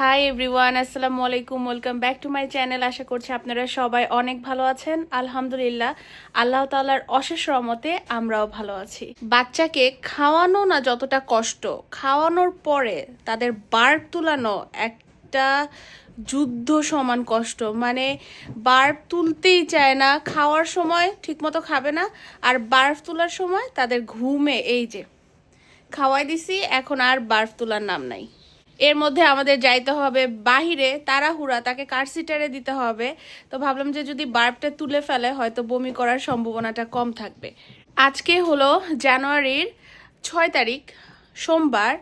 High everyone আসসালামু আলাইকুম welcome back to my channel আশা করছি আপনারা সবাই অনেক ভালো আছেন। আলহামদুলিল্লাহ, আল্লাহ তাআলার অশেষ রহমতে আমরাও ভালো আছি। বাচ্চাকে খাওয়ানো না যতটা কষ্ট, খাওয়ানোর পরে তাদের বার্ব তুলানো একটা যুদ্ধ সমান কষ্ট। মানে বার্ব তুলতেই চায় না, খাওয়ার সময় ঠিকমতো খাবে না, আর বার্ফ তোলার সময় তাদের ঘুমে, এই যে, খাওয়াই দিছি, এখন আর বার্ফ তোলার নাম নাই। এর মধ্যে আমাদের যাইতে হবে বাহিরে, তাড়াহুড়া, তাকে কারসিটারে দিতে হবে? তো ভাবলাম যে যদি বার্বটা তুলে ফেলে, হয়তো বমি করার সম্ভাবনাটা কম থাকবে। আজকে হলো জানুয়ারির ছয় তারিখ, সোমবার,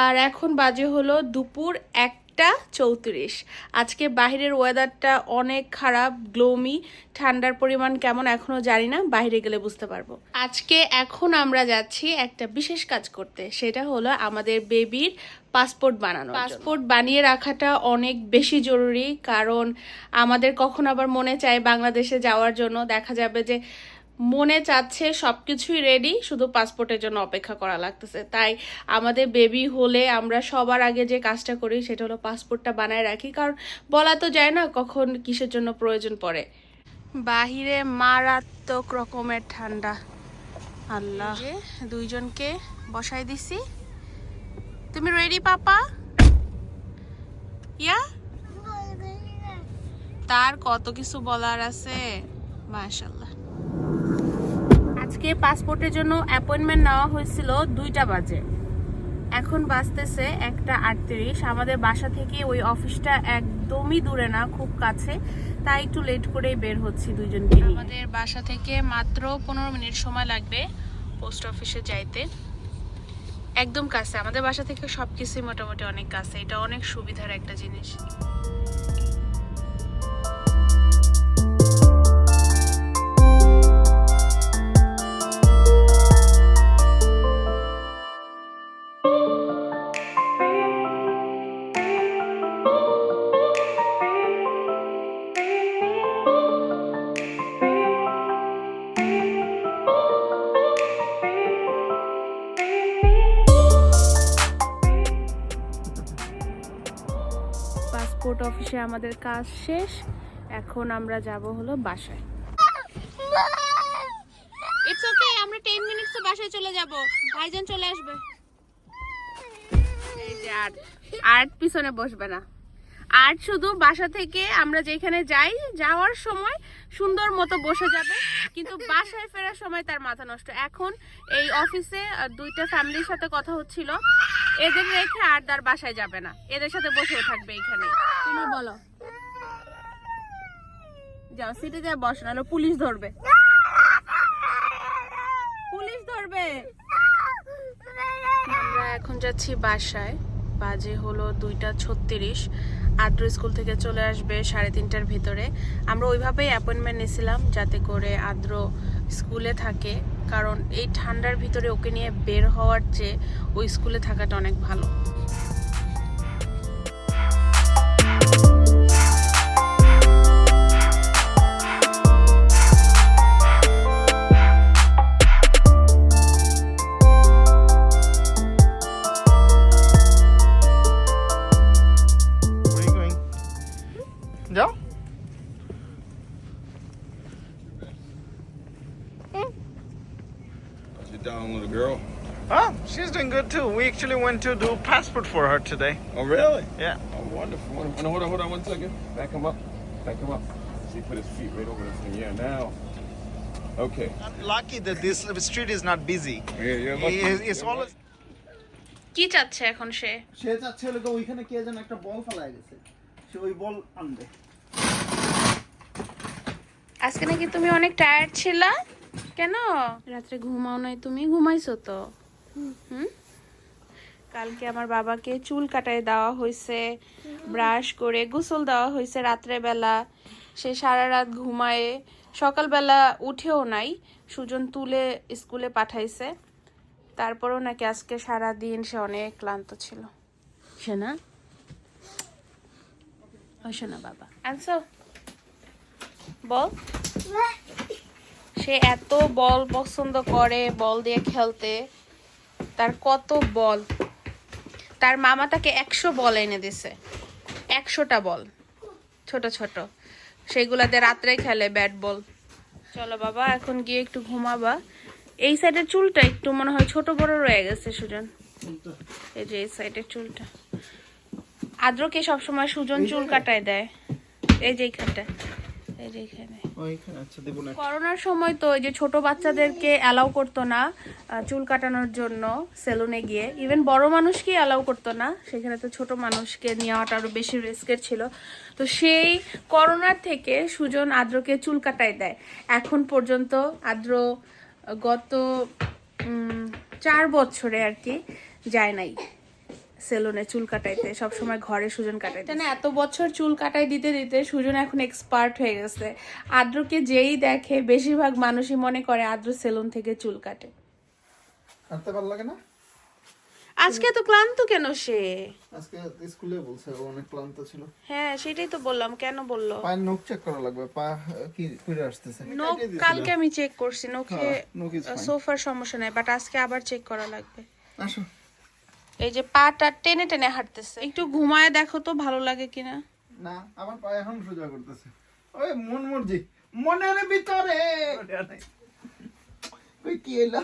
আর এখন বাজে হলো দুপুর একটা চৌত্রিশ। আজকে বাহিরের ওয়েদারটা অনেক খারাপ গ্লোমি ঠান্ডার পরিমাণ কেমন এখনও জানি না বাইরে গেলে বুঝতে পারব। আজকে এখন আমরা যাচ্ছি একটা বিশেষ কাজ করতে, সেটা হলো আমাদের বেবির পাসপোর্ট বানানো পাসপোর্ট বানিয়ে রাখাটা অনেক বেশি জরুরি কারণ আমাদের কখন আবার মনে চায় বাংলাদেশে যাওয়ার জন্য। দেখা যাবে যে মনে চাচ্ছে সব কিছুই রেডি শুধু পাসপোর্টের জন্য অপেক্ষা করা লাগতেছে। তাই আমাদের বেবি হলে আমরা সবার আগে যে কাজটা করি সেটা হলো পাসপোর্টটা বানায় রাখি কারণ বলা তো যায় না কখন কিসের জন্য প্রয়োজন পড়ে। বাহিরে মারাত্মক রকমের ঠান্ডা। আল্লাহ। দুইজনকে বসাই দিছি। তুমি রেডি পাপা? ইয়া তার কত কিছু বলার আছে? মাশাল্লাহ আজকে পাসপোর্টের জন্য অ্যাপয়েন্টমেন্ট নেওয়া হয়েছিল দুইটা বাজে। এখন বাজতেছে একটা আটত্রিশ। আমাদের বাসা থেকে ওই অফিসটা একদমই দূরে না, খুব কাছে। তাই একটু লেট করেই বের হচ্ছি দুইজনকে নিয়ে। আমাদের বাসা থেকে মাত্র পনেরো মিনিট সময় লাগবে পোস্ট অফিসে যাইতে। একদম কাছে। আমাদের বাসা থেকে সবকিছুই মোটামুটি অনেক কাছে। এটা অনেক সুবিধার একটা জিনিস। অফিসে আমাদের কাজ শেষ। এখন আমরা যাব হলো বাসায়। ইটস ওকে আমরা 10 মিনিটস বাসায় চলে যাব। ভাইজান চলে আসবে। এই যে আর আর পিছনে বসবে না। আর শুধু বাসা থেকে আমরা যেখানে যাই যাওয়ার সময় সুন্দর মতো বসে যাবে। কিন্তু বাসায় ফেরার সময় তার মাথা নষ্ট। এখন এই অফিসে দুইটা ফ্যামিলির সাথে কথা হচ্ছিল। এদের রেখে আর তার বাসায় যাবে না। এদের সাথে বসেও থাকবে এখানে। তুমি বলো। যাও সিটে যায় বস নাহলে পুলিশ ধরবে। পুলিশ ধরবে। আমরা এখন যাচ্ছি বাসায়। বাজে হলো দুইটা ছত্রিশ। আদ্র স্কুল থেকে চলে আসবে সাড়ে তিনটার ভিতরে। আমরা ওইভাবেই অ্যাপয়েন্টমেন্ট নিয়েছিলাম যাতে করে আদ্র স্কুলে থাকে, কারণ এই ঠান্ডার ভিতরে ওকে নিয়ে বের হওয়ার চেয়ে ওই স্কুলে থাকাটা অনেক ভালো। actually went to do passport for her today. Oh, really? Yeah. Oh, wonderful. wonderful. Hold on, hold on one second. Back him up. Back him up. See, put his feet right over the thing. Yeah, now. Okay. I'm lucky that this street is not busy. Yeah, you're lucky. It's, it's You're always. কি চাচ্ছে এখন সে সে চাচ্ছে হলো গিয়ে ওইখানে কে যেন একটা বল ফেলায় গেছে সে ওই বল আনবে আজকে নাকি তুমি অনেক টায়ার্ড ছিলা কেন রাত্রে ঘুমাও নাই তুমি ঘুমাইছো তো হুম কালকে আমার বাবাকে চুল কাটায় দেওয়া হয়েছে ব্রাশ করে গোসল দেওয়া হয়েছে রাত্রে বেলা সে সারা রাত ঘুমায়ে। সকালবেলা উঠেও নাই সুজন তুলে স্কুলে পাঠাইছে। তারপরেও নাকি আজকে সারা দিন সে অনেক ক্লান্ত ছিল। সে না ওই শোনা বাবা। আনসো বল। সে এত বল পছন্দ করে বল দিয়ে খেলতে। তার কত বল। তার মামা তাকে একশো বল এনে দিছে। একশোটা বল। ছোট ছোট। সেগুলাতে রাত্রে খেলে ব্যাট বল। চলো বাবা, এখন গিয়ে একটু ঘুমাবা। এই সাইডের চুলটা একটু মনে হয় ছোট, বড় রয়ে গেছে, সুজন। এই যে এই সাইডের চুলটা। আদ্রকে সবসময় সুজন চুল কাটায় দেয়। এই যে এইখানটা। এই যে এইখানে। আচ্ছা করোনার সময় তো যে ছোট বাচ্চাদেরকে অ্যালাউ করতো না চুল কাটানোর জন্য সেলুনে গিয়ে। ইভেন বড় মানুষকে অ্যালাউ করতো না। সেখানে তো ছোট মানুষকে নেওয়াটা আরও বেশি রিস্কের ছিল। তো সেই করোনার থেকে সুজন আদ্রকে চুল কাটাই দেয়। এখন পর্যন্ত আদ্র গত চার বছরে আর কি যায় নাই। সেলুনে চুল কাটাইতে সবসময় ঘরে সুজন কাটাইতে। না এত বছর চুল কাটাই দিতে দিতে সুজন এখন এক্সপার্ট হয়ে গেছে। আদ্রকে যেই দেখে বেশিরভাগ মানুষই মনে করে আদ্র সেলুন থেকে চুল কাটে। হাঁটতে ভালো লাগে না? আজকে তো ক্লান্ত কেন সে? আজকে স্কুলে বলছে ও অনেক ক্লান্ত ছিল। হ্যাঁ সেটাই তো বললাম কেন বলল? পায়ের নখ চেক করা লাগবে পা কি ফিরে আসতেছে? নখ কালকে আমি চেক করছি নখে হ্যাঁ. সোফার সমস্যা নাই বাট আজকে আবার চেক করা লাগবে। আসো। এই যে পাটা টেনে টেনে হাঁটতেছে। একটু ঘুমায় দেখো তো ভালো লাগে কিনা? না আমার পা এখন সোজা করতেছে। ওই মন মর্জি মনের ভিতরে। ওই কি এলা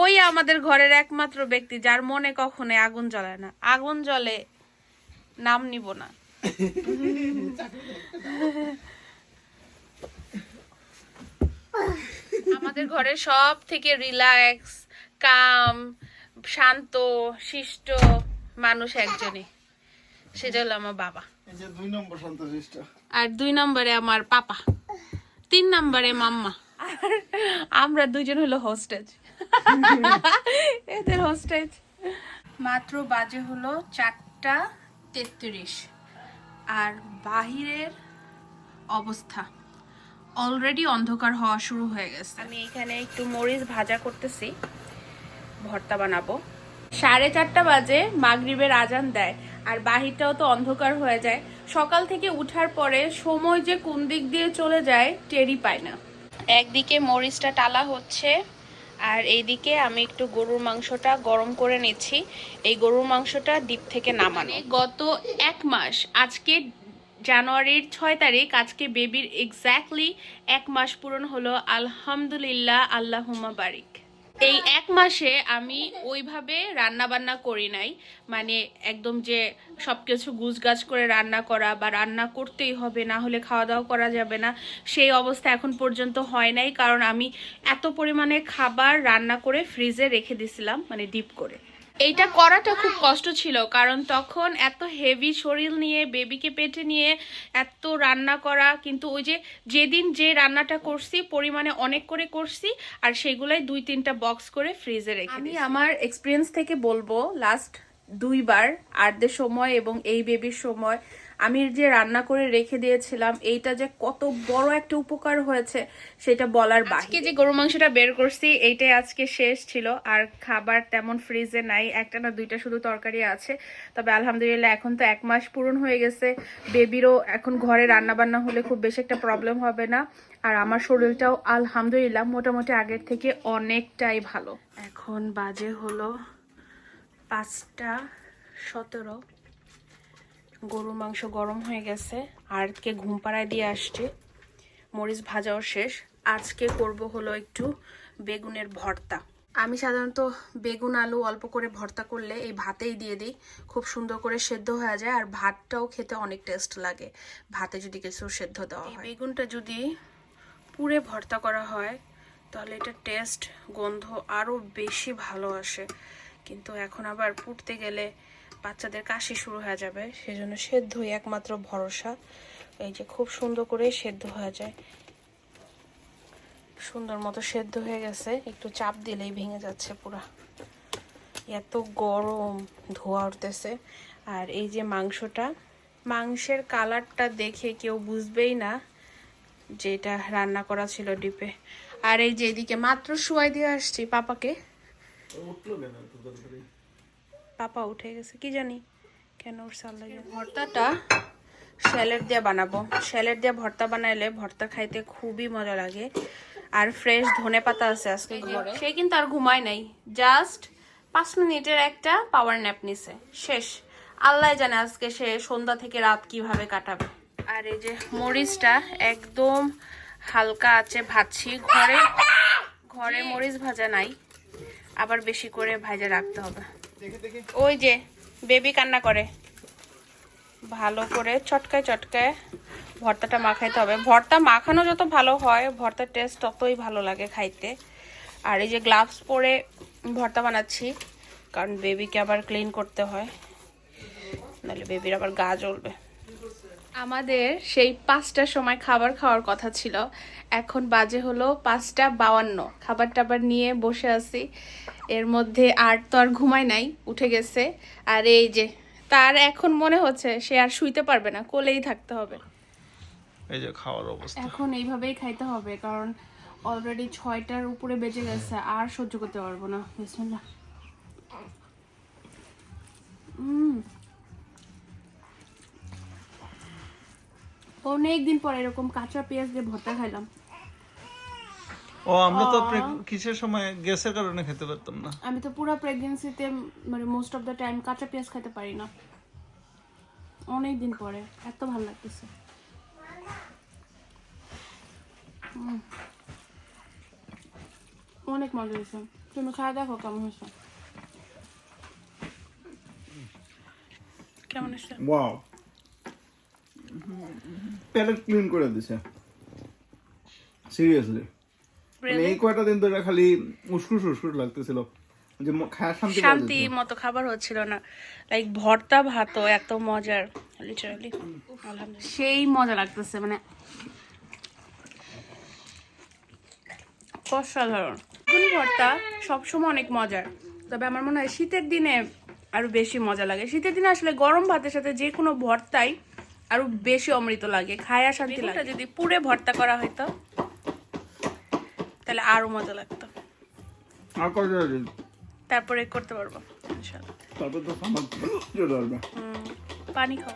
ওই আমাদের ঘরের একমাত্র ব্যক্তি যার মনে কখনো আগুন জ্বলায় না। আগুন জ্বলে নাম নিব না। আমাদের ঘরে সব থেকে রিল্যাক্স কাম শান্ত শিষ্ট মানুষ একজনই। সেটা হলো আমার বাবা। এই যে দুই নম্বর সন্তোষিষ্ট আর দুই নম্বরে আমার পাপা। তিন নম্বরে মাম্মা। আর আমরা দুজন হলো হোস্টেজ এদের হোস্টেজ মাত্র বাজে হলো চারটা তেত্রিশ। আর বাহিরের অবস্থা। অলরেডি অন্ধকার হওয়া শুরু হয়ে গেছে। আমি এখানে একটু মরিচ ভাজা করতেছি। ভর্তা বানাবো। সাড়ে চারটা বাজে মাগরিবের আজান দেয়, আর বাহিরটাও তো অন্ধকার হয়ে যায়। সকাল থেকে উঠার পরে সময় যে কোন দিক দিয়ে চলে যায় টেরি পায় না। একদিকে মরিচটা টালা হচ্ছে, আর এইদিকে আমি একটু গরুর মাংসটা গরম করে নিচ্ছি। এই গরুর মাংসটা ডিপ থেকে নামানো। গত এক মাস, আজকে জানুয়ারির ছয় তারিখ, আজকে বেবির এক্স্যাক্টলি এক মাস পূরণ হলো। আলহামদুলিল্লাহ, আল্লাহুম্মা বারিক। এই এক মাসে আমি ওইভাবে রান্না বান্না করি নাই। মানে একদম যে সব কিছু গুছগাছ করে রান্না করা বা রান্না করতেই হবে, না হলে খাওয়া দাওয়া করা যাবে না, সেই অবস্থা এখন পর্যন্ত হয় নাই। কারণ আমি এত পরিমাণে খাবার রান্না করে ফ্রিজে রেখে দিছিলাম মানে ডিপ করে। এইটা করাটা খুব কষ্ট ছিল কারণ তখন এত হেভি শরীর নিয়ে বেবিকে পেটে নিয়ে এত রান্না করা কিন্তু ওই যে যেদিন যে রান্নাটা করছি পরিমাণে অনেক করে করছি আর সেগুলাই দুই তিনটা বক্স করে ফ্রিজে রেখে আমি আমার এক্সপিরিয়েন্স থেকে বলব লাস্ট দুইবার আর্ধে সময় এবং এই বেবির সময় আমি যে রান্না করে রেখে দিয়েছিলাম এইটা যে কত বড় একটা উপকার হয়েছে সেটা বলার আজকে যে গরু মাংসটা বের করছি এইটাই আজকে শেষ ছিল। আর খাবার তেমন ফ্রিজে নাই একটা না দুইটা শুধু তরকারি আছে। তবে আলহামদুলিল্লাহ এখন তো এক মাস পূরণ হয়ে গেছে। বেবিরও এখন ঘরে রান্না বান্না হলে খুব বেশি একটা প্রবলেম হবে না। আর আমার শরীরটাও আলহামদুলিল্লাহ মোটামুটি আগের থেকে অনেকটাই ভালো। এখন বাজে হলো পাঁচটা সতেরো। গরুর মাংস গরম হয়ে গেছে। আরকে ঘুম পাড়ায় দিয়ে আসছে। মরিচ ভাজাও শেষ। আজকে করব হলো একটু বেগুনের ভর্তা। আমি সাধারণত বেগুন আলু অল্প করে ভর্তা করলে এই ভাতেই দিয়ে দিই। খুব সুন্দর করে সেদ্ধ হয়ে যায় আর ভাতটাও খেতে অনেক টেস্ট লাগে। ভাতে যদি কিছু সেদ্ধ দেওয়া হয়। বেগুনটা যদি পুরে ভর্তা করা হয় তাহলে এটা টেস্ট গন্ধ আরও বেশি ভালো আসে। কিন্তু এখন আবার পুড়তে গেলে বাচ্চাদের কাশি শুরু হয়ে যাবে, সেজন্য সেদ্ধই একমাত্র ভরসা। এই যে খুব সুন্দর করে সেদ্ধ হয়ে যায়। সুন্দর মতো সেদ্ধ হয়ে গেছে। একটু চাপ দিলেই ভেঙে যাচ্ছে পুরা। এত গরম ধোয়া উঠতেছে। আর এই যে মাংসটা, মাংসের কালারটা দেখে কেউ বুঝবেই না যে এটা রান্না করা ছিল ডিপে। আর এই যে এদিকে মাত্র শুয়াই দিয়ে আসছি পাপাকে উঠল কেন এত তাড়াতাড়ি পাপা উঠে গেছে কি জানি কেন আল্লাহ জানে। ভর্তাটা স্যালাড দিয়ে বানাবো। স্যালাড দিয়ে ভর্তা বানাইলে ভর্তা খাইতে খুবই মজা লাগে। আর ফ্রেশ ধনে পাতা আছে আজকে সে কিন্তু আর ঘুমায় নাই। জাস্ট পাঁচ মিনিটের একটা পাওয়ার ন্যাপ নিছে। শেষ। আল্লাহ জানে আজকে সে সন্ধ্যা থেকে রাত কীভাবে কাটাবে। আর এই যে মরিচটা একদম হালকা আছে ভাজছি। ঘরে ঘরে মরিচ ভাজা নাই। আবার বেশি করে ভাজা রাখতে হবে। ওই যে, বেবি কান্না করে। ভালো করে চটকায় চটকায় ভর্তাটা মাখাইতে হবে। ভর্তা মাখানো যত ভালো হয়, ভর্তার টেস্ট ততই ভালো লাগে খাইতে। আর এই যে গ্লাভস পরে ভর্তা বানাচ্ছি, কারণ বেবিকে আবার ক্লিন করতে হয়। নাহলে বেবির আবার গা জ্বলবে। আমাদের সেই পাঁচটার সময় খাবার খাওয়ার কথা ছিল। এখন বাজে হলো পাঁচটা বাউান্ন খাবার টাবার নিয়ে বসে আছি। এর মধ্যে আর তো আর ঘুমায় নাই উঠে গেছে। আর এই যে তার এখন মনে হচ্ছে সে আর শুইতে পারবে না কোলেই থাকতে হবে। এই যে খাওয়ার অবস্থা। এখন এইভাবেই খাইতে হবে কারণ অলরেডি ছয়টার উপরে বেজে গেছে আর সহ্য করতে পারব না। বিসমিল্লাহ। উম। অনেক দিন পর এরকম কাঁচা পেঁয়াজ দিয়ে ভর্তা খাইলাম। ও আমরা তো কিসের সময় গ্যাসের কারণে খেতে পারতাম না। আমি তো পুরো প্রেগনেন্সিতে মানে মোস্ট অফ দ্য টাইম কাঁচা পেঁয়াজ খেতে পারি না। অনেক দিন পরে এত ভালো লাগতেছে। অনেক মজা হয়েছে। তুমি খাওয়া দেখো কেমন হয়েছে? কেমন হয়েছে? ওয়াও প্যালেট ক্লিন করে দিছে। সিরিয়াসলি মানে এই কয়টা দিন ধরে খালি উস্কুস উস্কুস লাগতেছিল। যে শান্তি শান্তি মতো খাবার হচ্ছিল না। লাইক ভর্তা ভাতও এত মজার। লিটারালি সেই মজা লাগতেছে মানে অসাধারণ। ভর্তা সবসময় অনেক মজার। তবে আমার মনে হয় শীতের দিনে আরও বেশি মজা লাগে। শীতের দিনে আসলে গরম ভাতের সাথে যে কোনো ভর্তাই আরও বেশি অমৃত লাগে খায়া শান্তি লাগে। যদি পুরে ভর্তা করা হইতো তাহলে আরও মজা লাগতো। আর কত দিন? তারপরে করতে পারব ইনশাআল্লাহ তারপর তো আমার চলে আসবে। পানি খাও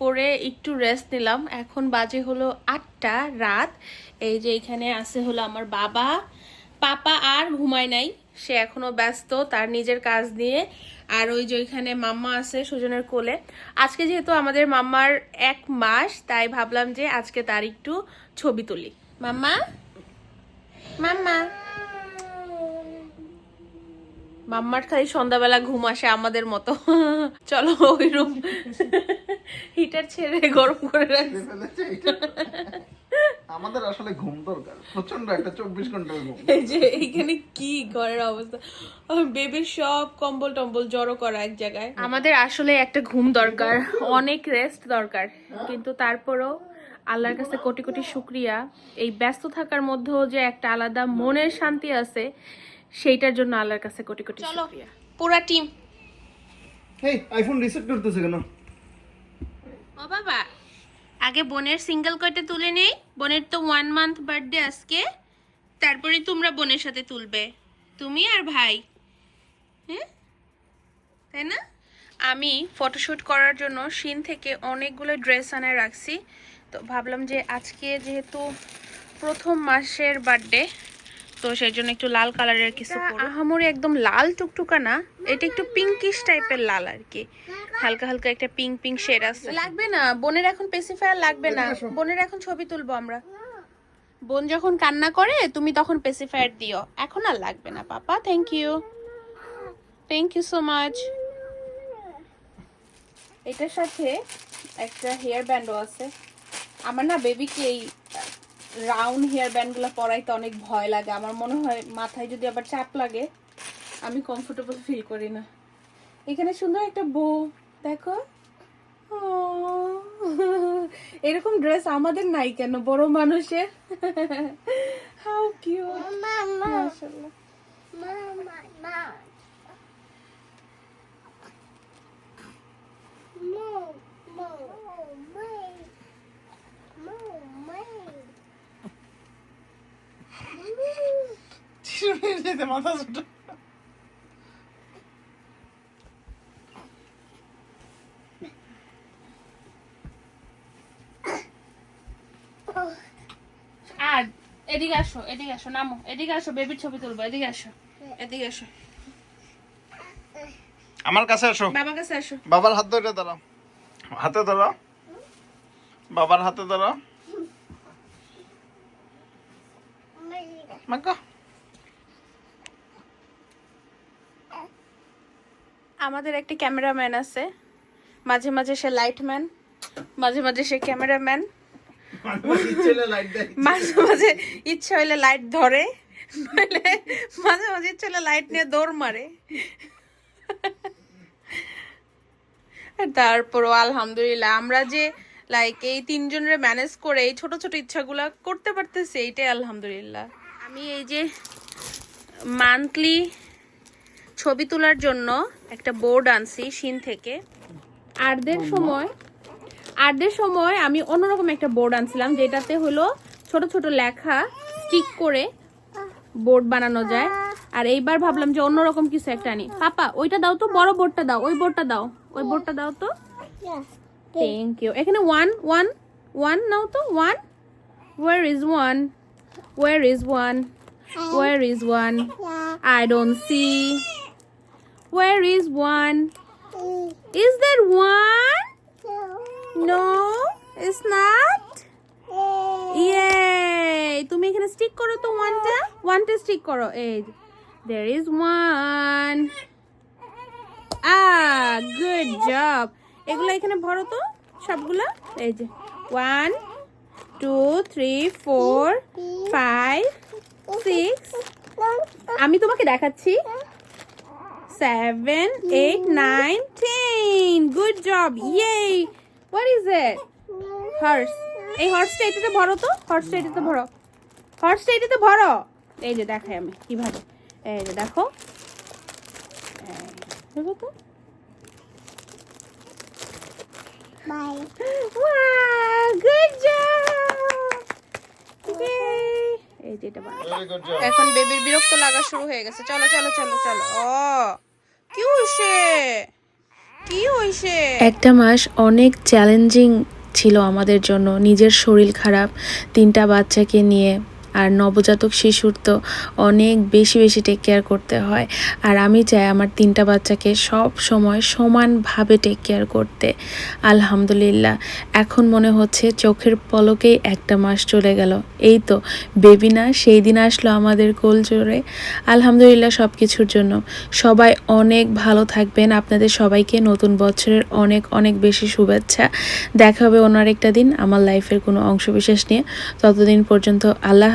করে একটু রেস্ট নিলাম। এখন বাজে হলো আটটা রাত। এই যে এখানে আছে হলো আমার বাবা, পাপা আর ঘুমায় নাই। সে এখনও ব্যস্ত তার নিজের কাজ নিয়ে। আর ওই যে ওইখানে মাম্মা আছে সুজনের কোলে। আজকে যেহেতু আমাদের মাম্মার এক মাস, তাই ভাবলাম যে আজকে তার একটু ছবি তুলি। মাম্মা? মাম্মা? মাম্মার খালি সন্ধ্যাবেলা ঘুম আসে আমাদের মতো। চলো ওই রুম হিটার ছেড়ে গরম করে রাখছি আমাদের আসলে ঘুম দরকার। প্রচণ্ড একটা চব্বিশ ঘণ্টার ঘুম। এই যে এইখানে কি ঘরের অবস্থা। বেবির সব কম্বল টম্বল জড়ো করা এক জায়গায়। আমাদের আসলে একটা ঘুম দরকার অনেক রেস্ট দরকার। কিন্তু তারপরও আল্লাহর কাছে কোটি কোটি শুক্রিয়া। এই ব্যস্ত থাকার মধ্যেও যে একটা আলাদা মনের শান্তি আছে সেইটার জন্য আল্লাহর কাছে কোটি কোটি শুক্রিয়া। পুরা টিম এই আইফোন রিসেট করতেছে কেন? ও বাবা আগে বোনের সিঙ্গেল কয়টা তুলে নেই? বোনের তো ওয়ান মান্থ বার্থডে আজকে। তারপরে তোমরা বোনের সাথে তুলবে। তুমি আর ভাই। হ্যাঁ? তাই না? আমি ফটোশ্যুট করার জন্য শিন থেকে অনেকগুলো ড্রেস আনায় রাখছি। তো ভাবলাম যে আজকে যেহেতু প্রথম মাসের বার্থডে তো সেই জন্য একটু লাল কালারের কিছু আহামরি একদম লাল টুকটুকা না এটা একটু পিঙ্কিশ টাইপের লাল আর কি হালকা হালকা একটা পিঙ্ক পিঙ্ক শেড আছে লাগবে না বোনের এখন পেসিফায়ার লাগবে না। বোনের এখন ছবি তুলবো আমরা। বোন যখন কান্না করে তুমি তখন পেসিফায়ার দিও। এখন আর লাগবে না পাপা thank you thank you so much এটার সাথে একটা হেয়ার ব্যান্ডও আছে। আমার না বেবিকে এই রাউন্ড হেয়ার ব্যান্ডগুলো পরাইতে অনেক ভয় লাগে। আমার মনে হয় মাথায় যদি আবার চাপ লাগে আমি কমফোর্টেবল ফিল করি না। এখানে সুন্দর একটা বউ দেখো. এরকম ড্রেস আমাদের নাই কেন? বড় মানুষের। হাউ কিউট মাশাআল্লাহ। মাথা ছোট আর এদিকে আসো এদিকে আসো নামো এদিকে আসো বেবির ছবি তুলবো এদিকে আসো এদিকে আসো আমার কাছে আসো। বাবার কাছে আসো। বাবার হাত ধরে দাঁড়াও। হাতে ধরো। বাবার হাতে ধরো। মাগো। আমাদের একটা ক্যামেরাম্যান আছে। মাঝে মাঝে সে লাইটম্যান মাঝে মাঝে সে ক্যামেরাম্যান। মাঝে মাঝে ইচ্ছা হইলে লাইট ধরে মাঝে মাঝে ইচ্ছা হইলে লাইট নিয়ে দৌড় মারে। তারপরও আলহামদুলিল্লাহ আমরা যে লাইক এই তিনজনের ম্যানেজ করে এই ছোট ছোট ইচ্ছাগুলো করতে পারতেছি এইটাই আলহামদুলিল্লাহ। আমি এই যে মান্থলি ছবি তোলার জন্য একটা বোর্ড আনছি সিন থেকে। আর্ধের সময় আর্ধের সময় আমি অন্যরকম একটা বোর্ড আনছিলাম যেটাতে হলো ছোট ছোট লেখা স্টিক করে বোর্ড বানানো যায়। আর এইবার ভাবলাম যে অন্যরকম কিছু একটা আনি। পাপা ওইটা দাও তো বড় বোর্ডটা দাও ওই বোর্ডটা দাও। ওই বোর্ডটা দাও তো। থ্যাংক ইউ এখানে ওয়ান ওয়ান ওয়ান নাও তো one where is one where is one where is one I don't see where is one is that one no it's not yeah তুমি এখানে স্টিক করো তো ওয়ানটা ওয়ানটা স্টিক করো। এই there is one a good job এগুলো এখানে ভরো তো সবগুলো। এই যে one two three four five six আমি তোমাকে দেখাচ্ছি। Seven eight nine ten good job yeah what is it horse এই হর্সটা এটাতে ভরো তো? হর্সটা এটাতে ভরো। হর্সটা এটাতে ভরো। এই যে দেখাই আমি কীভাবে। এই যে দেখো। দেখো তো। গুড জব এই যে এটা এখন বেবির বিরক্ত লাগা শুরু হয়ে গেছে। চলো চলো চলো চলো। ও কি হইছে? কি হইছে? একটা মাস অনেক চ্যালেঞ্জিং ছিল আমাদের জন্য। নিজের শরীর খারাপ তিনটা বাচ্চাকে নিয়ে আর নবজাতক শিশুর তো অনেক বেশি বেশি টেক কেয়ার করতে হয়। আর আমি চাই আমার তিনটা বাচ্চাকে সব সময় সমানভাবে টেক কেয়ার করতে। আলহামদুলিল্লাহ, এখন মনে হচ্ছে চোখের পলকেই একটা মাস চলে গেল। এই তো বেবি না, সেই দিন আসলো আমাদের কোল জোরে। আলহামদুলিল্লাহ সব কিছুর জন্য। সবাই অনেক ভালো থাকবেন। আপনাদের সবাইকে নতুন বছরের অনেক অনেক বেশি শুভেচ্ছা। দেখা হবে অন্য আরেকটা দিন। আমার লাইফের কোনো অংশ বিশেষ নিয়ে। ততদিন পর্যন্ত আল্লাহ